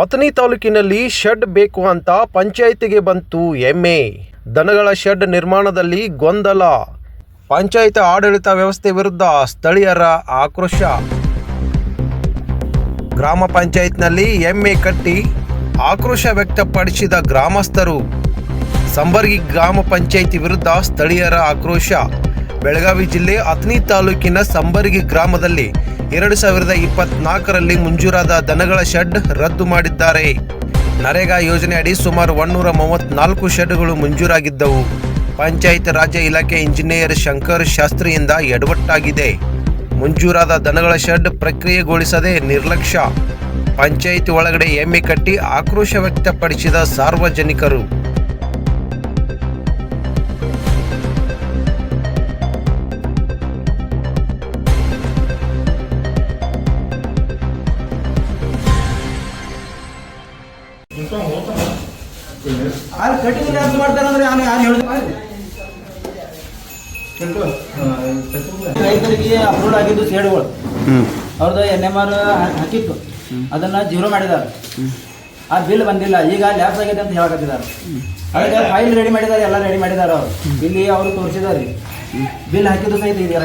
ಅಥಣಿ ತಾಲೂಕಿನಲ್ಲಿ ಶೆಡ್ ಬೇಕು ಅಂತ ಪಂಚಾಯಿತಿಗೆ ಬಂತು ಎಮ್ಮೆ. ದನಗಳ ಶೆಡ್ ನಿರ್ಮಾಣದಲ್ಲಿ ಗೊಂದಲ. ಪಂಚಾಯತ್ ಆಡಳಿತ ವ್ಯವಸ್ಥೆ ವಿರುದ್ಧ ಸ್ಥಳೀಯರ ಆಕ್ರೋಶ. ಗ್ರಾಮ ಪಂಚಾಯತ್ನಲ್ಲಿ ಎಮ್ಮೆ ಕಟ್ಟಿ ಆಕ್ರೋಶ ವ್ಯಕ್ತಪಡಿಸಿದ ಗ್ರಾಮಸ್ಥರು. ಸಂಬರ್ಗಿ ಗ್ರಾಮ ಪಂಚಾಯಿತಿ ವಿರುದ್ಧ ಸ್ಥಳೀಯರ ಆಕ್ರೋಶ. ಬೆಳಗಾವಿ ಜಿಲ್ಲೆ ಅಥಣಿ ತಾಲೂಕಿನ ಸಂಬರ್ಗಿ ಗ್ರಾಮದಲ್ಲಿ ಎರಡು ಸಾವಿರದ ಇಪ್ಪತ್ನಾಲ್ಕರಲ್ಲಿ ಮಂಜೂರಾದ ದನಗಳ ಶೆಡ್ ರದ್ದು ಮಾಡಿದ್ದಾರೆ. ನರೇಗಾ ಯೋಜನೆ ಅಡಿ ಸುಮಾರು ಒನ್ನೂರ ಮೂವತ್ನಾಲ್ಕು ಶೆಡ್ಗಳು ಮಂಜೂರಾಗಿದ್ದವು. ಪಂಚಾಯತ್ ರಾಜ್ಯ ಇಲಾಖೆ ಇಂಜಿನಿಯರ್ ಶಂಕರ್ ಶಾಸ್ತ್ರಿಯಿಂದ ಎಡವಟ್ಟಾಗಿದೆ. ಮಂಜೂರಾದ ದನಗಳ ಶೆಡ್ ಪ್ರಕ್ರಿಯೆಗೊಳಿಸದೆ ನಿರ್ಲಕ್ಷ್ಯ. ಪಂಚಾಯಿತಿ ಒಳಗಡೆ ಎಮ್ಮೆ ಕಟ್ಟಿ ಆಕ್ರೋಶ ವ್ಯಕ್ತಪಡಿಸಿದ ಸಾರ್ವಜನಿಕರು. ಅಲ್ಲಿ ಕಟಿಂಗ್ ಯಾಕೆ ಮಾಡ್ತಾರೆ ಅಂದ್ರೆ ನಾನು ಯಾರು ಹೇಳಿದೆ ರೈತರಿಗೆ ಅಪ್ರೂವ್ ಆಗಿದ್ದು ಸೇಡುಗಳು. ಅವ್ರದ್ದು ಎನ್ ಎಂ ಆರ್ ಹಾಕಿತ್ತು. ಅದನ್ನ ಜೀರೋ ಮಾಡಿದ್ದಾರೆ. ಆ ಬಿಲ್ ಬಂದಿಲ್ಲ. ಈಗ ಲ್ಯಾಪ್ಸ್ ಆಗಿದೆ ಅಂತ ಹೇಳಕತ್ತಿದ್ದಾರೆ. ಅದಕ್ಕೆ ಫೈಲ್ ರೆಡಿ ಮಾಡಿದ್ದಾರೆ. ಎಲ್ಲ ರೆಡಿ ಮಾಡಿದ್ದಾರೆ ಅವ್ರು. ಇಲ್ಲಿ ಅವರು ತೋರಿಸಿದ್ದಾರೆ. ಬಿಲ್ ಹಾಕಿದ್ದು ಸಹಿತ ಇದೆ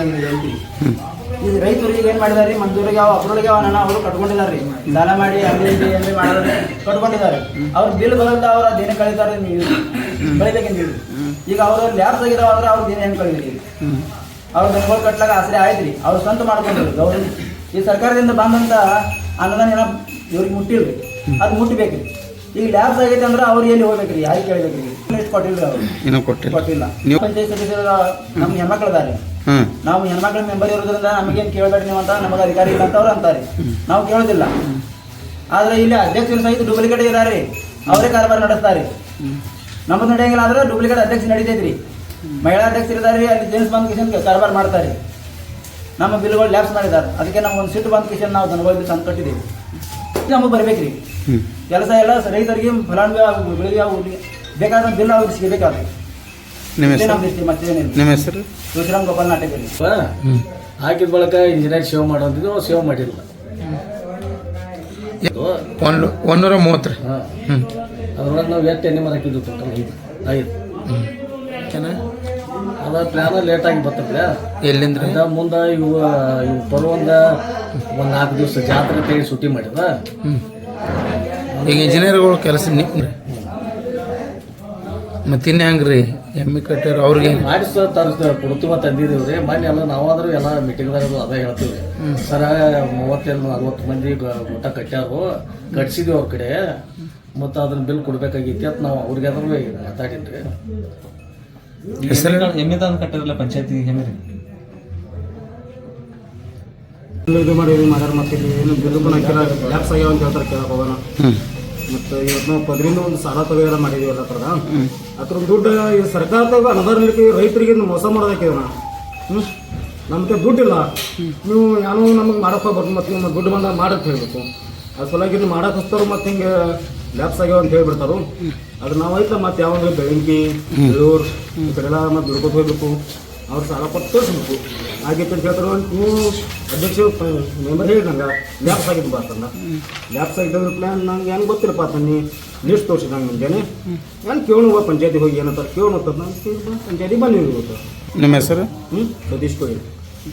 ಇರಂಗಿದೆ ರೈತರು ಈಗ ರೈತರಿಗೆ ಏನು ಮಾಡಿದಾರೆ ಮಂಜೂರಿಗೆ ಅವ ಅಪ್ರೂವ್ಗೆ ಅವರು ಕಟ್ಕೊಂಡಿದ್ದಾರೆ ಸಾಲ ಮಾಡಿ ಅಲ್ಲಿ ಕಟ್ಕೊಂಡಿದ್ದಾರೆ. ಅವ್ರ ಬಿಲ್ ಬರೋದ ಅವ್ರ ದಿನ ಕಳೀತಾರೆ ನೀವು ಹೇಳಿ. ಈಗ ಅವ್ರ ಲ್ಯಾಬ್ ತೆಗಿದಾವ ಅಂದ್ರೆ ಅವ್ರ ದಿನ ಏನ್ ಕಳೀರಿ? ಅವ್ರ ಬೆಂಗಳು ಕಟ್ಲಾಗ ಆಸರೆ ಆಯ್ತ್ರಿ ಅವ್ರು ಸ್ವಂತ ಮಾಡ್ಕೊಂಡ್ರು ಗೌರ್ಮೆಂಟ್. ಈ ಸರ್ಕಾರದಿಂದ ಬಂದಂತ ಅನುದಾನ ಏನೋ ಇವ್ರಿಗೆ ಮುಟ್ಟಿಲ್ರಿ. ಅದು ಮುಟ್ಟಬೇಕ್ರಿ ಈಗ ಲ್ಯಾಬ್ಸ್ ಆಗೈತೆ ಅಂದ್ರೆ ಅವ್ರು ಎಲ್ಲಿ ಹೋಗ್ಬೇಕ್ರಿ? ಯಾರಿಗೆ ಕೇಳ್ಬೇಕ್ರಿ? ಎಷ್ಟು ಕೊಟ್ಟಿಲ್ಲ ಅವ್ರು. ಏನೋ ಕೊಟ್ಟಿಲ್ಲ. ಕೊಟ್ಟಿಲ್ಲ. ನೀವು- ಪಂಚಾಯತ್ ಸದಸ್ಯರು ನಮ್ಮ ಹೆಣ್ಮಕ್ಳದಾರೆ ನಾವು ಹೆಣ್ಮಕ್ಳ ಮೆಂಬರ್ ಇರೋದ್ರಿಂದ ನಮಗೇನು ಕೇಳಬೇಡಿ ನೀವು ಅಂತ ನಮಗೆ ಅಧಿಕಾರಿ ಇಲ್ಲ ಅಂತ ಅವ್ರು ಅಂತಾರೆ. ನಾವು ಕೇಳೋದಿಲ್ಲ. ಆದ್ರೆ ಇಲ್ಲಿ ಅಧ್ಯಕ್ಷರು ಸಹಿತ ಡೂಪ್ಲಿಕೇಟ್ ಇದ್ದಾರೆ ಅವರೇ ಕಾರ್ಬಾರ್ ನಡೆಸ್ತಾರೆ. ನಮ್ಮದು ನಡೆಯಂಗಿಲ್ಲ ಆದ್ರೆ ಡೂಪ್ಲಿಕೇಟ್ ಅಧ್ಯಕ್ಷ ನಡೀತೈತ್ರಿ. ಮಹಿಳಾ ಅಧ್ಯಕ್ಷರು ಇದ್ದಾರೆ ಅಲ್ಲಿ ಜೇಮ್ಸ್ ಬಂದ್ ಕಿಶನ್ ಕಾರ್ಬಾರ್ ಮಾಡ್ತಾರೆ. ನಮ್ಮ ಬಿಲ್ಗಳು ಲ್ಯಾಪ್ಸ್ ಮಾಡಿದ್ದಾರೆ. ಅದಕ್ಕೆ ನಮ್ಗೆ ಒಂದು ಸಿಟ್ಟು ಬಂದ್ ಕಿಶನ್ ನಾವು ದನಗಳಿಗೆ ತಂದು ಕಟ್ಟಿದ್ದೀವಿ. ನಮಗೆ ಬರ್ಬೇಕ್ರಿ. ಹ್ಮ್. ಕೆಲಸ ಎಲ್ಲ ರೈತರಿಗೆ ಫಲಾನುಭವಿ ಆಗು ಬೆಳಿಗ್ಗೆ ಆಗು ಬೇಕಾದ ಬಿಲ್ ಅವ್ರಿಗೆ ಸಿಗಬೇಕಾದ್ರೆ. ನಿಮ್ಮ ಹೆಸರು? ನಮ್ಮ ದೃಷ್ಟಿ ಮತ್ತೇನಿಲ್ಲ. ನಿಮ್ಮ ಹೆಸರು? ತುಳಸಿರಾಮ್ ಗೋಪಾಲ್ ನಾಟಕರಿ. ಹಾಕಿದ ಬಳಿಕ ಇಂಜಿನಿಯರ್ ಸೇವ್ ಮಾಡೋದಿದ್ದು ನಾವು ಸೇವ್ ಮಾಡಿಲ್ಲ. ಒಂದು ಒಂದೂರ ಮೂವತ್ತು ರೀ. ಹಾಂ. ಅದ್ರೊಳಗೆ ನಾವು ಎಷ್ಟು ಎಣ್ಣೆ ಟೋಟಲ್ ಐದು. ಐದು. ಏನ ಅದ ಪ್ಲ್ಯಾನ ಲೇಟಾಗಿ ಬರ್ತದೆ ಎಲ್ಲಿಂದ ರೀ ಅದ ಮುಂದೆ ಇವು ಇವು ಬರುವಂದ ಒಂದು ನಾಲ್ಕು ದಿವಸ ಜಾತ್ರೆ ತೆಗಿ ಸುಟ್ಟಿ ಮಾಡಿದ. ಈಗ ಇಂಜಿನಿಯರ್ಗಳು ಕೆಲಸ ನಿಮ್ಮ ರೀ. ಹೆಂಗ್ರಿ? ಎಮ್ಮಿ ಕಟ್ಟಾರ ಅವ್ರಿಗೆ? ಮಾಡಿಸ ತರಿಸ್ ಕೊಡ್ತೀವ ತಂದಿದ್ದೀವಿ ರೀ ಮೊನ್ನೆ ಎಲ್ಲ ನಾವಾದ್ರೂ ಎಲ್ಲ ಮೀಟಿಂಗ್ದಾಗ ಅದೇ ಹೇಳ್ತೀವಿ ಸರ ಮೂವತ್ತೆರಡು ನಲ್ವತ್ತು ಮಂದಿ ಊಟ ಕಟ್ಟ್ಯಾರು. ಕಟ್ಸಿದ್ವಿ ಅವ್ರ ಕಡೆ. ಮತ್ತು ಅದನ್ನ ಬಿಲ್ ಕೊಡ್ಬೇಕಾಗಿತ್ತು ಅಂತ ನಾವು ಅವ್ರಿಗೆ ಅದ್ರ ಮಾತಾಡಿದ್ರಿ ಹೆಸರು? ಎಮ್ಮಿದಾನ್ ಕಟ್ಟಿರಲ್ಲ ಪಂಚಾಯತಿ ಹೆಮ್ಮಿರಿ ಇದು ಮಾಡಿ ಇದು ಮಾಡ್ಯಾರ ಮತ್ತೆ ಇಲ್ಲಿ ಏನು ಬಿಲ್ಲು ಕೂಡ ಹಾಕಿಲ್ಲ. ಲ್ಯಾಪ್ಸ್ ಆಗ್ಯಾವ ಅಂತ ಹೇಳ್ತಾರೆ ಕೇಳಕ್ ಹೋಗೋಣ. ಮತ್ತು ಇವತ್ತು ನಾವು ಪದರಿಂದ ಒಂದು ಸಾಲ ತೆಗೆದ ಮಾಡಿದೀವಿ ಎಲ್ಲ ಥರದ ಅದ್ರ ದುಡ್ಡು ಈ ಸರ್ಕಾರದಾಗ ಅನುದಾನ ರೈತರಿಗೆ ಮೋಸ ಮಾಡೋದಕ್ಕೆ ನಾ ಹ್ಞೂ ನಮಗೆ ದುಡ್ಡಿಲ್ಲ. ನೀವು ಏನೋ ನಮಗೆ ಮಾಡಕ್ಕೆ ಹೋಗ್ಬಾರ್ದು ಮತ್ತು ನಿಮ್ಮ ದುಡ್ಡು ಬಂದಾಗ ಮಾಡಕ್ಕೆ ಹೇಳ್ಬೇಕು. ಅದ್ರ ಸಲುವಾಗಿ ಇದು ಮಾಡಕ್ಕೆ ಹಚ್ತಾರು ಮತ್ತು ಹಿಂಗೆ ಲ್ಯಾಪ್ಸ್ ಆಗ್ಯಾವ ಅಂತ ಹೇಳ್ಬಿಡ್ತಾರು? ಅದ್ರ ನಾವು ಐತ ಮತ್ತೆ ಯಾವಂದ್ರೆ ಬೆಳಂಗಿ ಬೆಳೂರು ಈ ಕಡೆ ಎಲ್ಲ ಮತ್ತೆ ದುಡ್ಕೊತ ಹೋಗ್ಬೇಕು. ಅವ್ರು ಸಾಲ ಕೊಟ್ಟು ತೋರಿಸ್ಬೇಕು. ಹಾಗೆ ಅಂತ ಹೇಳ್ತಾರೆ? ನೀವು ಅಧ್ಯಕ್ಷ ಮೆಂಬರ್ ಹೇಳಿ ನಂಗೆ ಲ್ಯಾಪ್ಸ್ ಆಗಿದ್ದು ಬಾತಂದ ಲ್ಯಾಪ್ಸ್ ಆಗಿದ್ದಂದ್ರೆ ಪ್ಲ್ಯಾನ್ ನಂಗೆ ಏನು ಗೊತ್ತಿಲ್ಲಪ್ಪ ಅತನಿ ನೀ ಲಿಸ್ಟ್ ತೋರಿಸಿ ನಂಗೆ ಮುಂಜಾನೆ. ಏನು ಕೇಳುವ ಪಂಚಾಯತಿ ಹೋಗಿ ಏನಂತಾರೆ ಕೇಳೋಣ ನಾನು ಪಂಚಾಯತಿ ಬಂದಿವಿ ಇವತ್ತು ನಿಮ್ಮ ಹೆಸರು? ಹ್ಞೂ ಸತೀಶ್ ಕೋಳಿ